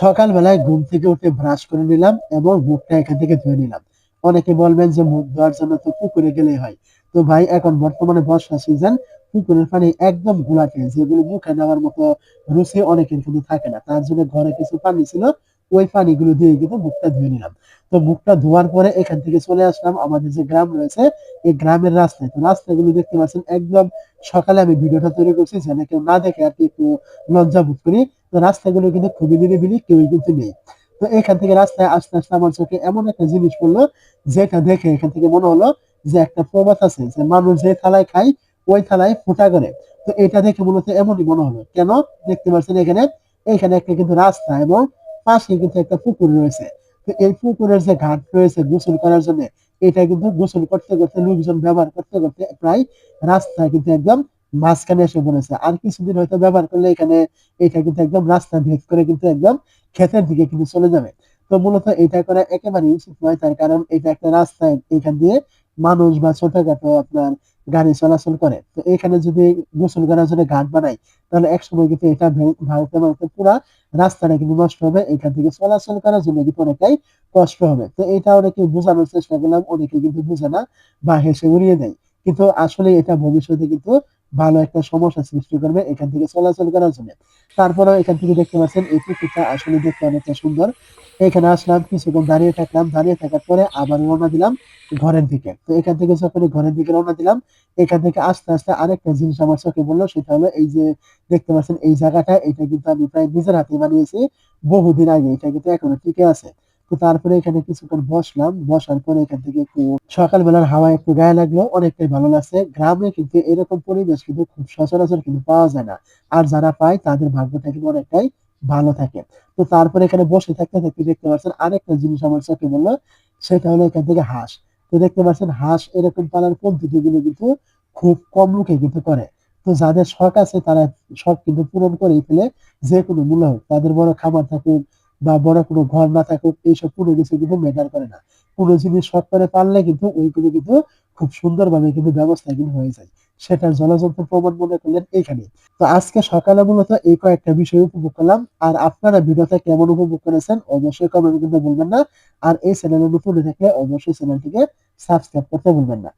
সকালবেলায় ঘুম থেকে উঠে ব্রাশ করে নিলাম এবং মুখটা এখান থেকে ধুয়ে নিলাম। অনেকে বলবেন যে মুখ ধোয়ার জন্য তো পুকুরে গেলেই হয়। তো ভাই, এখন বর্তমানে বর্ষা সিজন পুকুরের পানি একদম ঘোলাটে যেগুলো মুখে নেওয়ার মতো রুচি অনেকের কিন্তু থাকে না। তার জন্য ঘরে কিছু পানি ছিল, ওই পানিগুলো দিয়ে কিন্তু মুখটা ধুয়ে নিলাম। তো মুখটা ধোয়ার পরে এখান থেকে চলে আসলাম। আমাদের যে গ্রাম রয়েছে, এই গ্রামের রাস্তায়। তো রাস্তাগুলো দেখতে পাচ্ছেন, একদম সকালে আমি ভিডিওটা তৈরি করছি, যেন কেউ না দেখে আর কি একটু লজ্জা বোধ করি। তো রাস্তাগুলো কিন্তু খুবই নিরিবিলি, কেউই কিন্তু নেই। তো এখান থেকে রাস্তায় আস্তে আস্তে আমার চোখে এমন একটা জিনিস পড়ল, যেটা দেখে এখান থেকে মনে হলো যে একটা প্রবাদ আছে, যে মানুষ যে থালায় খায়, ওই থালায় ফুটা করে। তো এটা দেখে মূলত এমনই মনে হলো। কেন? দেখতে পাচ্ছেন এখানে এখানে একটা কিন্তু রাস্তা এবং পাশে কিন্তু একটা পুকুর রয়েছে। তো এই পুকুরের যে ঘাট রয়েছে গোসল করার জন্য, এটা কিন্তু গোসল করতে করতে, লোকজন ব্যবহার করতে করতে প্রায় রাস্তা কিন্তু একদম মাঝখানে এসে পড়েছে আর কিছুদিন হয়তো ব্যবহার করলে এখানে এটা কিন্তু একদম রাস্তা ভেদ করে কিন্তু একদম ক্ষেতের দিকে কিন্তু চলে যাবে। তো মূলত এটা করা একেবারেই উচিত নয়, তার কারণ এটা একটা রাস্তায় এখান দিয়ে মানুষ বা ছোটখাটো আপনার গাড়ি চলাচল করে। তো এখানে যদি গোসল করার জন্য ঘাট বানাই, তাহলে এক সময় কিন্তু এটা ভাঙতে ভাঙতে পুরা রাস্তাটা কিন্তু নষ্ট হবে। এখান থেকে চলাচল করার জন্য কিন্তু অনেকটাই কষ্ট হবে। তো এটা অনেকে বোঝানোর চেষ্টা করলাম, অনেকে কিন্তু বুঝে না বা হেসে উড়িয়ে দেয়। কিন্তু আসলে এটা ভবিষ্যতে কিন্তু ভালো একটা সমস্যা সৃষ্টি করবে এখান থেকে চলাচল করার জন্য। তারপরেও এখান থেকে দেখতে পাচ্ছেন, এই পুকুরটা আসলে দেখতে অনেকটা সুন্দর। এখানে আসলাম, কিছুক্ষণ দাঁড়িয়ে থাকলাম। দাঁড়িয়ে থাকার পরে আবার রওনা দিলাম ঘরের দিকে। তো এখান থেকে যখন ঘরের দিকে রওনা দিলাম, এখান থেকে আস্তে আস্তে আরেকটা জিনিস আমার চোখে বলল সেটা হলো এই যে দেখতে পাচ্ছেন, এই জায়গাটা, এটা কিন্তু আমি প্রায় নিজের হাতে বানিয়েছি বহুদিন আগে, এটা কিন্তু এখনও টিকে আছে। তো তারপরে এখানে কিছুক্ষণ বসলাম। বসার পরে এখান থেকে একটু সকালবেলার হাওয়া একটু গায়ে লাগল, অনেকটাই ভালো লাগছে। গ্রামে কিন্তু এরকম পরিবেশ কিন্তু খুব সচরাচর কিন্তু পাওয়া যায় না। আর যারা পায় তাদের ভাগ্যটা কিন্তু অনেকটাই ভালো থাকে। তো তারপরে এখানে বসে থাকতে থাকতে দেখতে পাচ্ছেন আরেকটা জিনিস আমার চোখে বলল সেটা হলো এখান থেকে হাঁস। তো দেখতে পাচ্ছেন হাঁস এরকম পালার পদ্ধতিগুলো কিন্তু খুব কম লোকে কিন্তু করে। তো যাদের শখ আছে তারা শখ কিন্তু পূরণ করেই ফেলে, যে কোনো মূল্য হোক। তাদের বড় খাবার থাকুক বা বড় কোনো ঘর না থাকুক, এইসব কোনো কিছু কিন্তু ম্যাটার করে না। কোনো জিনিস শখ করে পারলে কিন্তু ওইগুলো কিন্তু খুব সুন্দরভাবে কিন্তু ব্যবস্থা কিন্তু হয়ে যায়। সেটা জলযন্ত্র প্রমাণ মনে করলেন এইখানে। তো আজকে সকালে মূলত এই কয়েকটা বিষয় উপভোগ করলাম। আর আপনারা ভিডিওটা কেমন উপভোগ করেছেন অবশ্যই কমেন্ট কিন্তু বলবেন না। আর এই চ্যানেলে নতুন থাকলে অবশ্যই চ্যানেলটিকে সাবস্ক্রাইব করতে বলবেন না।